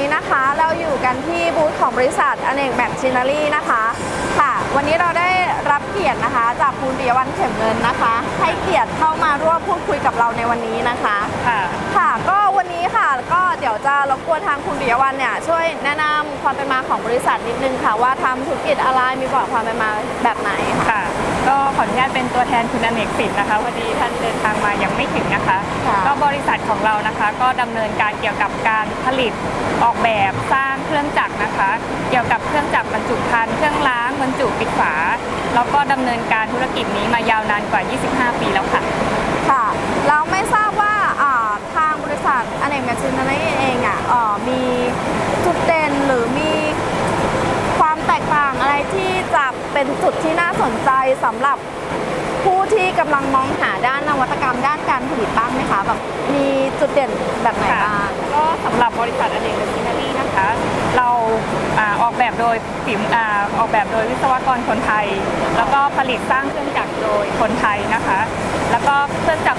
นี้นะคะเราอยู่กันที่บูธของบริษัทอเนกแมชชีนารีนะคะค่ะ วันนี้เราได้รับเกียรตินะคะ จากคุณปิยวันเข็มเงินนะคะ ให้เกียรติเข้ามาร่วมพูดคุยกับเราในวันนี้นะคะค่ะ ค่ะ ก็วันนี้ค่ะ ก็เดี๋ยวจะรบกวนทางคุณปิยวันเนี่ยช่วยแนะนำความเป็นมาของบริษัทนิดนึงค่ะ ว่าทำธุรกิจอะไรมีประวัติความเป็นมาแบบไหนค่ะ ค่ะก็ขออนุญาตเป็นตัวแทนคุณอเนกสิทธิ์นะคะพอดีท่านเดินทางมายังไม่ถึงนะคะ ค่ะก็บริษัทของเรานะคะ ก็ดำเนินการเกี่ยวกับการผลิตออกแบบสร้างเครื่องจักรนะคะ เกี่ยวกับเครื่องจักรบรรจุภัณฑ์เครื่องล้างบรรจุปิดฝาแล้วก็ดำเนินการธุรกิจนี้มายาวนานกว่า 25 ปีแล้วค่ะ ค่ะเราไม่ทราบว่าอ่าทางบริ ษัทอเนกแมชชีนารีเองอะเออมีจุดเด่นหรือมีความแตกต่างอะไรที่จะเป็นจุดที่น่าสนใจสำหรับผู้ที่กำลังมองหาด้านนวัตกรรมด้านการผลิตบ้างไหมคะแบบมีจุดเด่นแบบไหนบ้าง ก็สำหรับบริษัทอเนกเมชินารีนะคะ เราอ่าออกแบบโดยฝีมอาออกแบบโดยวิศวกรคนไทย แล้วก็ผลิตสร้างเครื่องจักรโดยคนไทยนะคะ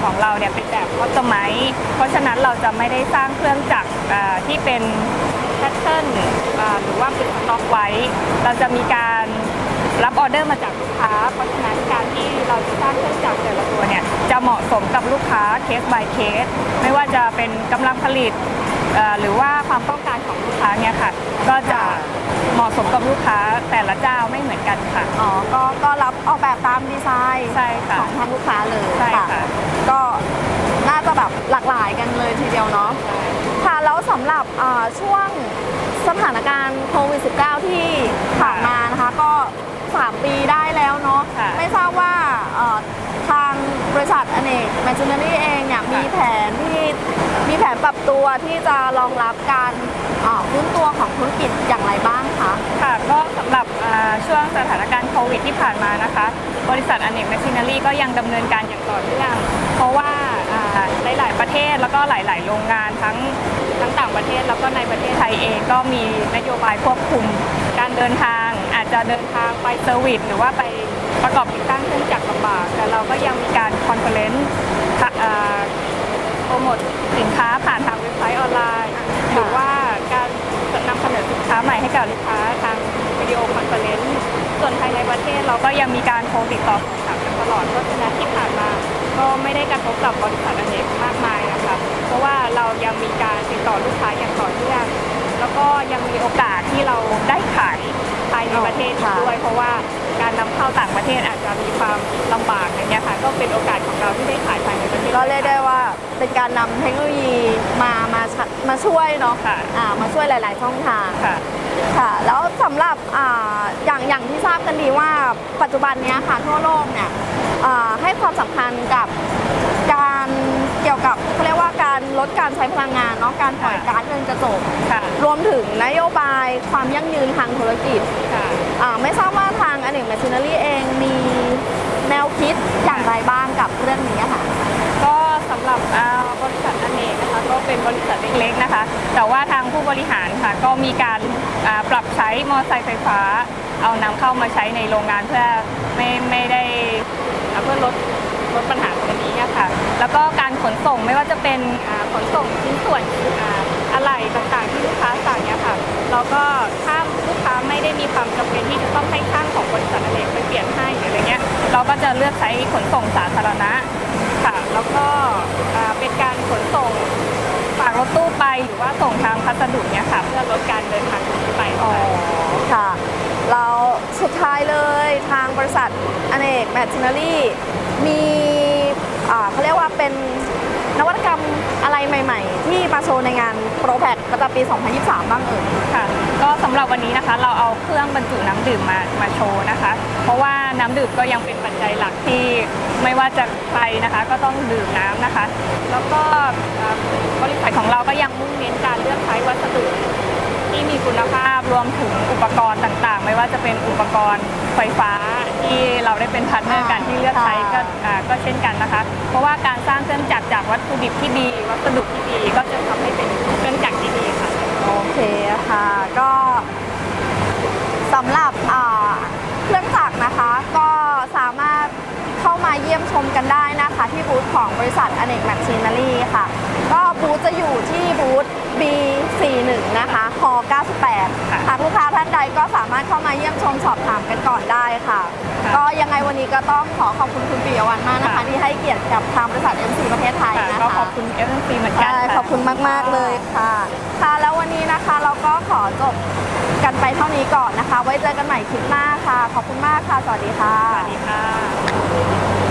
ของเราเนี่ยเป็นแบบคอสตอมไมเพราะฉะนั้นเราจะไม่ได้สร้างเครื่องจักรที่เป็นแพทเทิร์นหรือว่าเป็นสต็อกไว้ เราจะมีการรับออเดอร์มาจากลูกค้า เพราะฉะนั้นการที่เราจะสร้างเครื่องจักรแต่ละตัวเนี่ยจะเหมาะสมกับลูกค้าเคส by เคส ไม่ว่าจะเป็นกำลังผลิต เอ่อหรือว่าความต้องการของลูกค้าเนี่ยค่ะ ก็จะเหมาะสมกับลูกค้าแต่ละเจ้าไม่เหมือนกันค่ะ อ๋อ ก็ก็รับออกแบบตามดีไซน์ใช่ค่ะของทางลูกค้าเลยใช่ค่ะ ก็น่าจะแบบหลากหลายกันเลยทีเดียวเนาะ ค่ะแล้วสำหรับอ่าช่วงสถานการณ์โควิด -19 ที่ผ่านมานะคะ ก็ 3 ปีได้แล้วเนาะค่ะไม่ทราบว่าเอ่อทางบริษัทอเนกแมชชีนารีเองเนี่ยมีแผนที่ มีแผนปรับตัวที่จะรองรับการอื้นตัวของธุรกิจอย่างไรบ้างคะค่ะก็สำหรับช่วงสถานการณ์โควิดที่ผ่านมานะคะ บริษัทอเนกแมชชีนารีก็ยังดำเนินการอย่างต่อเนื่องเพราะว่าหลาย ๆ ประเทศแล้วก็หลาย ๆ โรงงานทั้งทั้งต่างประเทศแล้วก็ในประเทศไทยเองก็มีนโยบายควบคุม การเดินทางอาจจะเดินทางไปเซอร์วิสหรือว่าไปประกอบติดตั้งเครื่องจักรลำบากแต่เราก็ยังมีการคอนเฟอเรนซ์ โปรโมทสินค้าผ่านทางเว็บไซต์ออนไลน์หรือว่าการนำเสนอสินค้าใหม่ให้กับลูกค้าทางวิดีโอคอนเฟอเรนซ์ส่วนภายในประเทศเราก็ยังมีการโทรติดต่อสอบถามกันตลอดเพราะฉะนั้นที่ผ่านมา ก็ไม่ได้กระทบกับบริษัทอเนกมากมายนะคะเพราะว่าเรายังมีการติดต่อลูกค้าอย่างต่อเนื่องแล้วก็ยังมีโอกาสที่เราได้ขายภายในประเทศด้วย เพราะว่าการนำเข้าต่างประเทศอาจจะมีความลำบากอย่างเงี้ยค่ะก็เป็นโอกาสของเราที่ได้ขายภายใน ก็เรียกได้ว่าเป็นการนำเทคโนโลยีมามาชัดมาช่วยเนาะค่ะ อ่ามาช่วยหลาย ๆ ช่องทาง ค่ะ ค่ะแล้วสำหรับอ่าอย่างอย่างที่ทราบกันดีว่าปัจจุบันเนี้ยค่ะทั่วโลกเนี่ยอ่าให้ความสำคัญกับการเกี่ยวกับเขาเรียกว่าการลดการใช้พลังงานเนาะการปล่อยค่ะ ก๊าซเรือนกระจกค่ะ รวมถึงนโยบายความยั่งยืนทางธุรกิจค่ะ อ่าไม่ทราบว่าทางอเนกแมชชีนารีเองมีแนวคิดอย่างไรบ้างกับเรื่องนี้ค่ะก็สำหรับอ่าบริษัทอเนกนะคะก็เป็นบริษัทเล็กๆนะคะ แต่ว่าทางผู้บริหารค่ะก็มีการปรับใช้มอเตอร์ไซค์ไฟฟ้า เอานำเข้ามาใช้ในโรงงานเพื่อไม่ไม่ได้เพื่อลดลดปัญหาตรงนี้อะค่ะ แล้วก็การขนส่งไม่ว่าจะเป็นขนส่งชิ้นส่วนอะไหล่ต่างๆที่ลูกค้าสั่งเนี่ยค่ะ เราก็ถ้าลูกค้าไม่ได้มีความจำเป็นที่จะต้องให้ช่างของบริษัทอเนกไปเปลี่ยนให้หรืออะไรเงี้ย เราก็จะเลือกใช้ขนส่งสาธารณะ ค่ะ แล้วก็อ่าเป็นการขนส่งฝากรถตู้ไปหรือว่าส่งทางพัสดุเนี่ยค่ะ เพื่อลดการเดินทางตรงนี้ไปอ๋อค่ะค่ะ เราสุดท้ายเลยทางบริษัทอเนกแมชชีนารีมีอ่าเขาเรียกว่าเป็นนวัตกรรมอะไรใหม่ ๆ ที่มาโชว์ในงานโปรแพคประจำปี 2023 บ้างเอ่ยค่ะ ก็สำหรับวันนี้นะคะเราเอาเครื่องบรรจุน้ำดื่มมามาโชว์นะคะ เพราะว่าน้ำดื่มก็ยังเป็นปัจจัยหลักที่ ไม่ว่าจะใครนะคะก็ต้องดื่มน้ำนะคะ แล้วก็อ่าบริษัทของเราก็ยังมุ่งเน้นการเลือกใช้วัสดุที่มีคุณภาพรวมถึงอุปกรณ์ต่างๆ ไม่ว่าจะเป็นอุปกรณ์ไฟฟ้าที่เราได้เป็นพาร์ทเนอร์กันที่เลือกใช้ก็อ่าก็เช่นกันนะคะ เพราะว่าการสร้างเครื่องจักรจากวัตถุดิบที่ดี วัสดุที่ดีก็จะทำให้เป็นเครื่องจักรที่ดีค่ะโอเคค่ะก็สำหรับอ่าเครื่องจักรนะคะ ก็สามารถเข้ามาเยี่ยม ชมกันได้นะคะที่บูธของบริษัทอเนกแมชชีนารีค่ะ ก็บูธจะอยู่ที่บูธ B41 นะคะค98ค่ะหากลูกค้าท่านใดก็สามารถเข้ามาเยี่ยมชมสอบถามกันก่อนได้ค่ะค่ะก็ยังไงวันนี้ก็ต้องขอขอบคุณคุณปิยวัฒน์มากนะคะค่ะที่ให้เกียรติกับทางบริษัท MC ประเทศไทยค่ะนะคะก็ขอบคุณเอฟเอ็นซีเหมือนกันใช่ค่ะขอบคุณมาก ๆ เลยค่ะ ค่ะแล้ววันนี้นะคะเราก็ขอจบกันไปเท่านี้ก่อนนะคะ ไว้เจอกันใหม่คลิปหน้าค่ะ ขอบคุณมากค่ะ สวัสดีค่ะ สวัสดีค่ะ